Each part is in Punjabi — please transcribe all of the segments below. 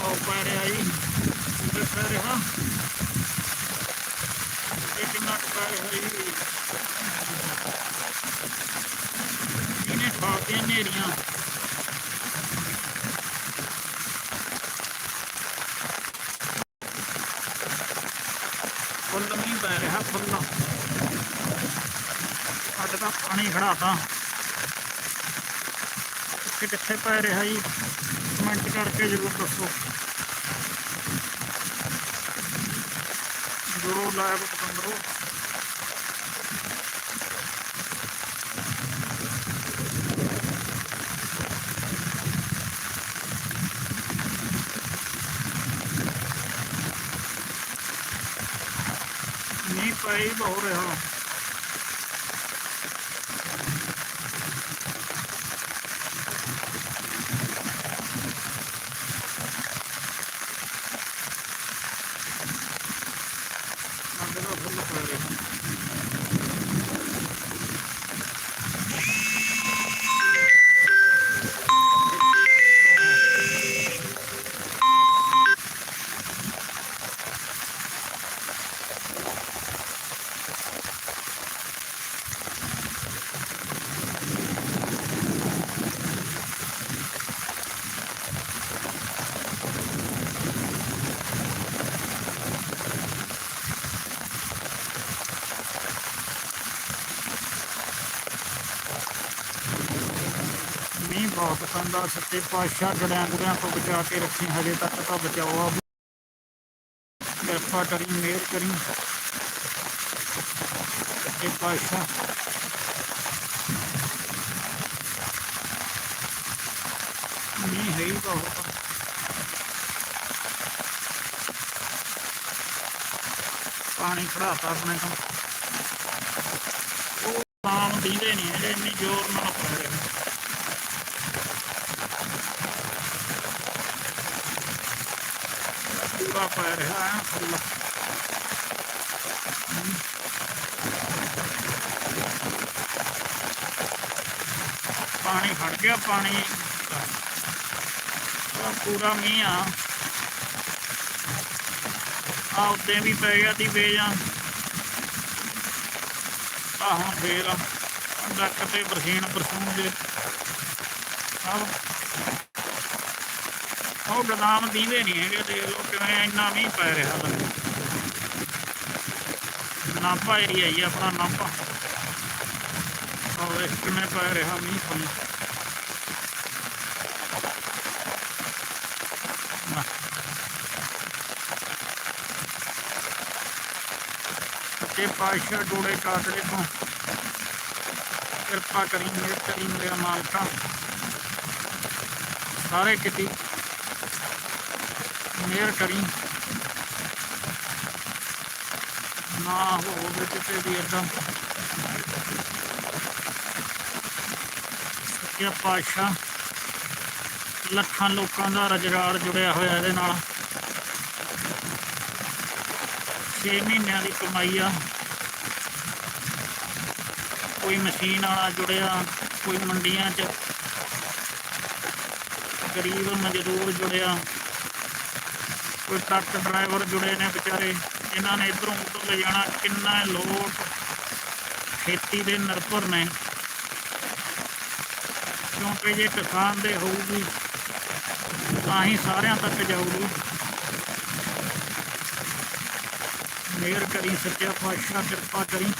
ਬਹੁਤ ਪੈ ਰਿਹਾ ਜੀ ਤੇ ਪੈ ਰਿਹਾ ਇਹ ਕਿੰਨਾ ਕੁ ਪੈ ਰਿਹਾ ਜੀ ਇਹਨੇ ਖਾ ਕੇ ਨੇਰੀਆਂ ਫੁੱਲ ਮੀਂਹ ਪੈ ਰਿਹਾ ਫੁੱਲ ਅੱਜ ਤਾਂ ਪਾਣੀ ਖੜਾਤਾ ਕਿ ਕਿੱਥੇ ਪੈ ਰਿਹਾ ਜੀ ਕਮੈਂਟ ਕਰਕੇ ਜ਼ਰੂਰ ਦੱਸੋ ਜ਼ਰੂਰ ਲਾਈਵ ਪਸੰਦ ਕਰੋ। ਪਈ ਬਹੁ ਰਿਹਾ। ਸਾਡੇ ਦਾ ਬਹੁਤ ਪੈਂਦਾ ਸੱਚੇ ਪਾਤਸ਼ਾਹ ਜੜਿਆਂ ਗੁੜਿਆਂ ਤੋਂ ਬਚਾ ਕੇ ਰੱਖੀ, ਹਜੇ ਤੱਕ ਤਾਂ ਬਚਾਓ ਆ ਕਿਰਪਾ ਕਰੀ, ਮਿਹਰ ਕਰੀ। ਸੱਚੇ ਪਾਤਸ਼ਾਹ। ਮੀਂਹ ਹੈ ਹੀ ਬਹੁਤ ਪਾਣੀ ਖੜਾਤਾ ਆਪਣੇ ਤੋਂ। ਉਹ ਨਾਮ ਦੀਦੇ ਨਹੀਂ ਹੈਗੇ, ਇੰਨੀ ਜ਼ੋਰ ਨਾਲ ਪੈ ਪੂਰਾ ਪੈ ਰਿਹਾ ਹੈ। ਫੁੱਲ ਪਾਣੀ ਖੜ ਗਿਆ, ਪਾਣੀ ਪੂਰਾ ਮੀਂਹ ਆ। ਆ ਉੱਤੇ ਵੀ ਪੈ ਗਿਆ ਤੀ ਵੇਜਾਂ ਆ। ਹੁਣ ਫੇਰ ਡੱਕ ਤੇ ਬਰਸੀਨ ਬਰਸੂਨ ਦੇ। ਸਭ ਉਹ ਗਦਾਮ ਦੀਵੇ ਨਹੀਂ ਹੈਗੇ, ਦੇਖ ਲਓ ਕਿਵੇਂ ਇੰਨਾ ਮੀਂਹ ਪੈ ਰਿਹਾ ਵਾ ਨਾਪਾ ਏਰੀਆ ਹੀ ਆ ਆਪਣਾ ਨਾਪਾ ਉਹ ਵੇਖ ਕਿਵੇਂ ਪੈ ਰਿਹਾ ਮੀਂਹ ਫੁੱਲ ਨਾ। ਸੱਚੇ ਪਾਤਸ਼ਾਹ ਡੋੜੇ ਕਾਟੜੇ ਤੋਂ ਕਿਰਪਾ ਕਰੀ ਮੇਰੇ ਕਰੀ ਮੇਰੇ ਮਾਲਕਾ। ਸਾਰੇ ਕਿਤੇ ਮਿਹਰ ਕਰੀ। ਨਾ ਹੋਵੇ ਕਿਤੇ ਵੀ ਏਦਾਂ। ਸੱਚਿਆ ਪਾਤਸ਼ਾਹ ਲੱਖਾਂ ਲੋਕਾਂ ਦਾ ਰੁਜ਼ਗਾਰ ਜੁੜਿਆ ਹੋਇਆ ਇਹਦੇ ਨਾਲ। 6 ਮਹੀਨਿਆਂ ਦੀ ਕਮਾਈ ਆ। ਕੋਈ ਮਸ਼ੀਨ ਵਾਲਾ ਜੁੜਿਆ, ਕੋਈ ਮੰਡੀਆਂ 'ਚ। ਗਰੀਬ ਮਜ਼ਦੂਰ ਜੁੜਿਆ। ਕੋਈ ਟਰੱਕ ਡਰਾਈਵਰ ਜੁੜੇ ਨੇ ਵਿਚਾਰੇ। ਇਹਨਾਂ ਨੇ ਇਧਰੋਂ ਉਧਰ ਲੈ ਜਾਣਾ। ਕਿੰਨਾ ਲੋਕ ਖੇਤੀ ਦੇ ਨਿਰਭਰ ਨੇ। ਕਿਉਂਕਿ ਜੇ ਕਿਸਾਨ ਦੇ ਹੋਊਗੀ, ਤਾਂ ਹੀ ਸਾਰਿਆਂ ਤੱਕ ਜਾਊਗੀ। ਮੇਰ ਕਰੀ ਸੱਚਾ ਪਾਤਸ਼ਾਹ ਕਿਰਪਾ ਕਰੀ।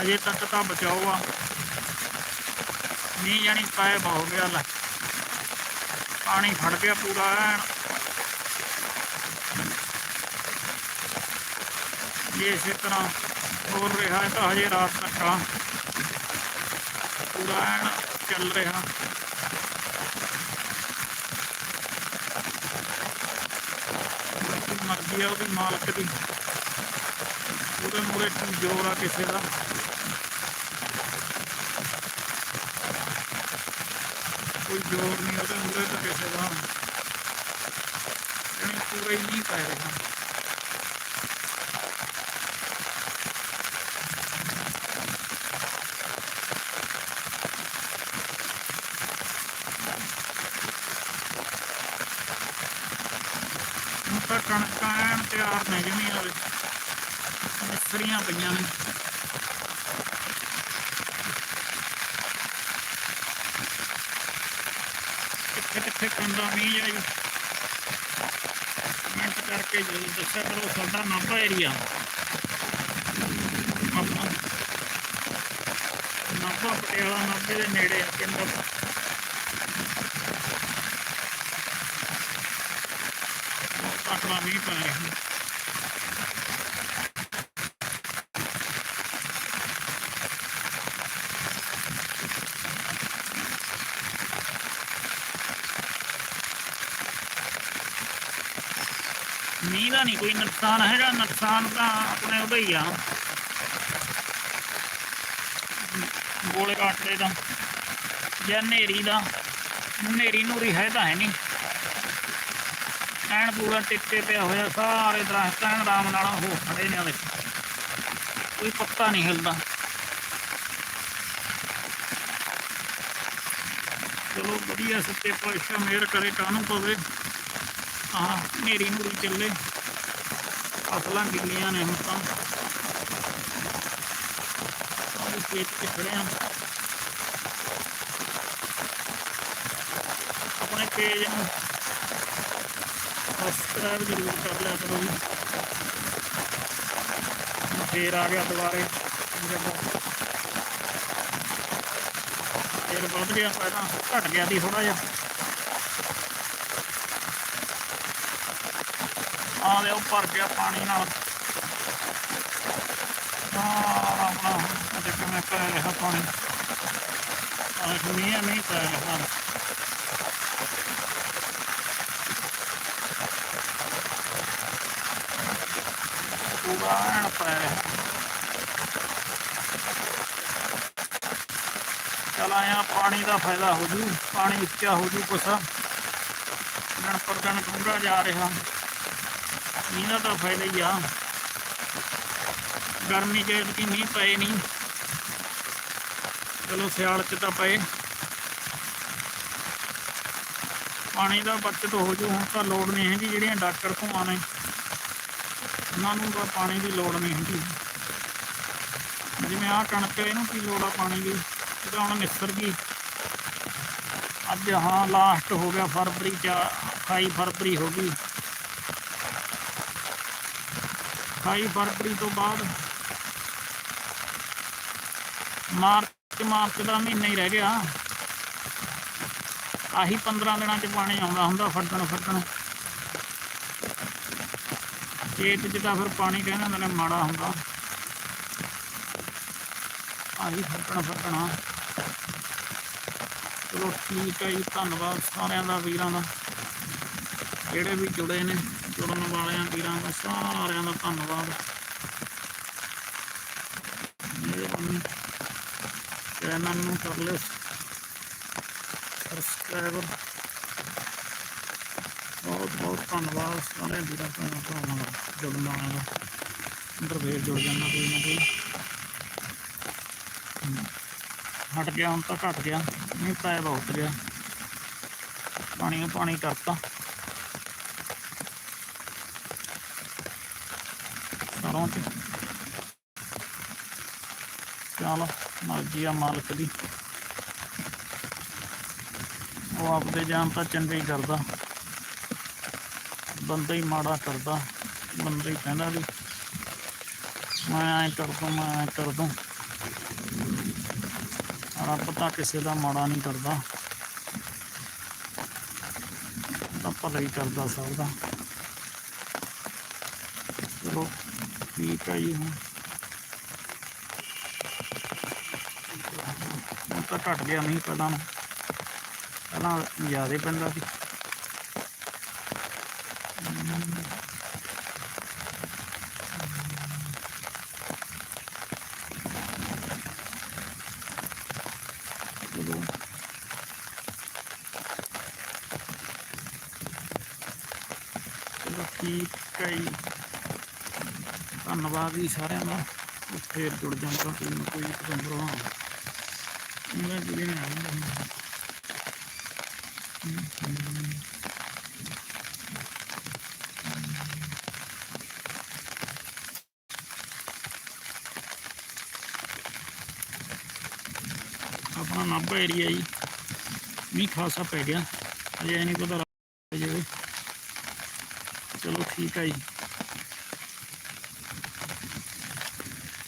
ਅਜੇ ਤੱਕ ਤਾਂ ਬਚਾਓ ਆ। ਮੀਂਹ ਜਾਣੀ ਪਾਏ ਹੋ ਗਿਆ ਲੈ। ਪਾਣੀ ਫੜ ਗਿਆ ਪੂਰਾ ਐਨ। ਜੇ ਇਸੇ ਤਰ੍ਹਾਂ ਹੋ ਰਿਹਾ ਹੈ ਤਾਂ ਹਜੇ ਰਾਤ ਤੱਕ ਆ। ਪੂਰਾ ਐਨ ਚੱਲ ਰਿਹਾ। ਬਾਕੀ ਮਰਜ਼ੀ ਆ ਉਹਦੀ ਮਾਲਕ ਦੀ। ਉਹਦੇ ਮੂਰੇ ਕੀ ਜ਼ੋਰ ਆ ਕਿਸੇ ਦਾ। ਕੋਈ ਜ਼ੋਰ ਨਹੀਂ, ਉਹਦੇ ਮੂਰੇ ਤੋਂ ਕਿਸੇ ਦਾ ਨਹੀਂ ਪੂਰਾ ਨਹੀਂ ਪੈ ਰਿਹਾ ਕਣਕਾਂ ਤਿਆਰ ਨਹੀਂ ਜਿਵੇਂ ਮਸਰੀਆਂ ਪਈਆਂ ਨੇ। ਕਿੱਥੇ ਕਿੱਥੇ ਕੰਦਾ ਮੀਂਹ ਆ ਜੀ। ਕਰਕੇ ਜਰੂਰ ਦੱਸਿਆ ਕਰੋ, ਸਾਡਾ ਨਾਭਾ ਏਰੀਆ ਆਪਣਾ ਨਾਭਾ ਪਟਿਆਲਾ ਨਾਭੇ ਦੇ ਨੇੜੇ ਆ ਪਿੰਡ। ਤਕੜਾ ਮੀਂਹ ਪੈ ਰਿਹਾ। ਮੀਂਹ ਦਾ ਨਹੀਂ ਕੋਈ ਨੁਕਸਾਨ ਹੈਗਾ, ਨੁਕਸਾਨ ਤਾਂ ਆਪਣੇ ਉਹਦਾ ਹੀ ਆ। ਗੋਲੇ ਕਾਟਦੇ ਦਾ ਜਾਂ ਹਨੇਰੀ ਦਾ, ਹਨੇਰੀ ਨੂਰੀ ਹੈ ਤਾਂ ਹੈ ਨਹੀਂ। ਐਨ ਪੂਰਾ ਟਿੱਕੇ ਪਿਆ ਹੋਇਆ, ਸਾਰੇ ਦਰਖਤ ਐਨ ਆਰਾਮ ਨਾਲ ਹੋ ਖੜੇ ਨੇ ਉਹਦੇ। ਕੋਈ ਪੱਤਾ ਨਹੀਂ ਹਿਲਦਾ। ਚਲੋ, ਵਧੀਆ ਸੱਚੇ ਪਾਤਸ਼ਾਹ ਮੇਰ ਕਰੇ, ਕਾਹਨੂੰ ਪਵੇ। ਹਾਂ, ਹਨੇਰੀ ਨੂਰੀ ਚੱਲੇ। ਫਸਲਾਂ ਗਿੱਲੀਆਂ ਨੇ ਹੁਣ ਤਾਂ। ਆਹ ਖੇਤ 'ਚ ਖੜੇ ਆ ਆਪਣੇ ਪੇਜ ਨੂੰ ਸਬਸਕ੍ਰਾਈਬ ਜ਼ਰੂਰ ਕਰ ਲਿਆ ਕਰੋ ਜੀ। ਫੇਰ ਆ ਗਿਆ ਦੁਬਾਰੇ। ਫੇਰ ਵੱਧ ਗਿਆ ਪਹਿਲਾਂ, ਘਟ ਗਿਆ ਸੀ ਥੋੜਾ ਜਿਹਾ। ਆ ਲਿਓ ਭਰ ਗਿਆ ਪਾਣੀ ਨਾਲ। ਸਾਰਾ ਆਪਣਾ ਅਤੇ ਕਿਵੇਂ ਪੈ ਰਿਹਾ ਪਾਣੀ। ਆਹ ਮੀਂਹ ਨਹੀਂ ਪੈ ਰਿਹਾ ਪੂਰਾ ਐਨ ਪੈ ਰਿਹਾ। ਚਲਾਇਆ ਪਾਣੀ ਦਾ ਫਾਇਦਾ ਹੋ ਜੂ, ਪਾਣੀ ਉੱਚਾ ਹੋ ਜੂ ਕੁਛ। ਦਿਨ ਪਰ ਦਿਨ ਡੂੰਘਾ ਜਾ ਰਿਹਾ। ਮੀਂਹ ਦਾ ਤਾਂ ਫਾਇਦਾ ਹੀ ਆ। ਗਰਮੀ ਚ ਐਤਕੀ ਮੀਂਹ ਪਏ ਨਹੀਂ ਚਲੋ ਸਿਆਲ ਚ ਤਾਂ ਪਏ। ਪਾਣੀ ਦਾ ਬਚਤ ਹੋ ਜੂ, ਹੁਣ ਤਾਂ ਲੋੜ ਨਹੀਂ ਹੈਗੀ, ਜਿਹੜੀਆਂ ਡਾਕਟਰ ਘੁੰਮਾਂ ਨੇ। ਉਹਨਾਂ ਨੂੰ ਤਾਂ ਪਾਣੀ ਦੀ ਲੋੜ ਨਹੀਂ ਹੈਗੀ। ਜਿਵੇਂ ਆਹ ਕਣਕ ਇਹਨੂੰ ਕੀ ਲੋੜ ਆ ਪਾਣੀ ਦੀ? ਇਹ ਤਾਂ ਹੁਣ ਨਿਸਰ ਗਈ ਅੱਜ ਹਾਂ ਲਾਸਟ ਹੋ ਗਿਆ ਫਰਵਰੀ ਚ 28 ਫਰਵਰੀ ਹੋ ਗਈ। 28 ਫਰਵਰੀ ਤੋਂ ਬਾਅਦ ਮਾਰਚ ਮਾਰਚ ਦਾ ਮਹੀਨਾ ਹੀ ਰਹਿ ਗਿਆ। ਆਹੀ 15 ਦਿਨਾਂ ਚ ਪਾਣੀ ਆਉਂਦਾ ਹੁੰਦਾ ਫੱਟਣ ਫੱਟਣ। ਖੇਤ 'ਚ ਤਾਂ ਫਿਰ ਪਾਣੀ ਕਹਿੰਦੇ ਹੁੰਦੇ ਨੇ ਮਾੜਾ ਹੁੰਦਾ। ਆਹੀ ਫੱਟਣ ਫੱਟਣਾ ਚਲੋ ਠੀਕ ਹੈ ਜੀ, ਧੰਨਵਾਦ ਸਾਰਿਆਂ ਦਾ, ਵੀਰਾਂ ਦਾ, ਜਿਹੜੇ ਵੀ ਜੁੜੇ ਨੇ। ਜੁੜਨ ਵਾਲਿਆਂ, ਵੀਰਾਂ ਦਾ ਸਾਰਿਆਂ ਦਾ ਧੰਨਵਾਦ। ਮਿਹਰਬਾਨੀ ਚੈਨਲ ਨੂੰ ਕਰ ਲਿਓ ਸਬਸਕ੍ਰਾਈਬ। ਬਹੁਤ ਬਹੁਤ ਧੰਨਵਾਦ ਸਾਰੇ ਵੀਰਾਂ, ਭੈਣਾਂ, ਭਰਾਵਾਂ ਦਾ, ਜੁੜਨ ਵਾਲਿਆਂ ਦਾ। ਅੰਦਰ ਫੇਰ ਜੁੜ ਜਾਂਦਾ ਕੋਈ ਨਾ ਕੋਈ। ਹਟ ਗਿਆ, ਹੁਣ ਤਾਂ ਘਟ ਗਿਆ। ਨਹੀਂ, ਤਾਂ ਬਹੁਤ ਗਿਆ। ਪਾਣੀ ਪਾਣੀ ਕਰਤਾ। ਸਰੋਂ ਚ ਚਲੋ, ਮਰਜ਼ੀ ਆ ਮਾਲਕ ਦੀ। ਉਹ ਆਪਦੇ ਜਾਨ ਤਾਂ ਚੰਗੇ ਹੀ ਕਰਦਾ। ਬੰਦਾ ਹੀ ਮਾੜਾ ਕਰਦਾ। ਬੰਦਾ ਹੀ ਕਹਿੰਦਾ ਵੀ, ਮੈਂ ਐ ਕਰ ਮੈਂ ਐ ਕਰ ਰੱਬ ਤਾਂ ਕਿਸੇ ਦਾ ਮਾੜਾ ਨਹੀਂ ਕਰਦਾ। ਤਾਂ ਭਲਾ ਹੀ ਕਰਦਾ ਸਭ ਦਾ ਚਲੋ ਠੀਕ ਆ ਜੀ। ਹੁਣ ਤਾਂ ਘਟ ਗਿਆ ਨਹੀਂ ਪਹਿਲਾਂ ਨਾਲੋਂ। ਪਹਿਲਾਂ ਜ਼ਿਆਦਾ ਪੈਂਦਾ ਸੀ। ਚਲੋ। ਚਲੋ धनबाद जी सारे का फिर जुड़ जाऊँगा तीन कोई पंद्रह अपना नाभा एरिया जी मी खासा पै गया अजय नहीं पता चलो ठीक है जी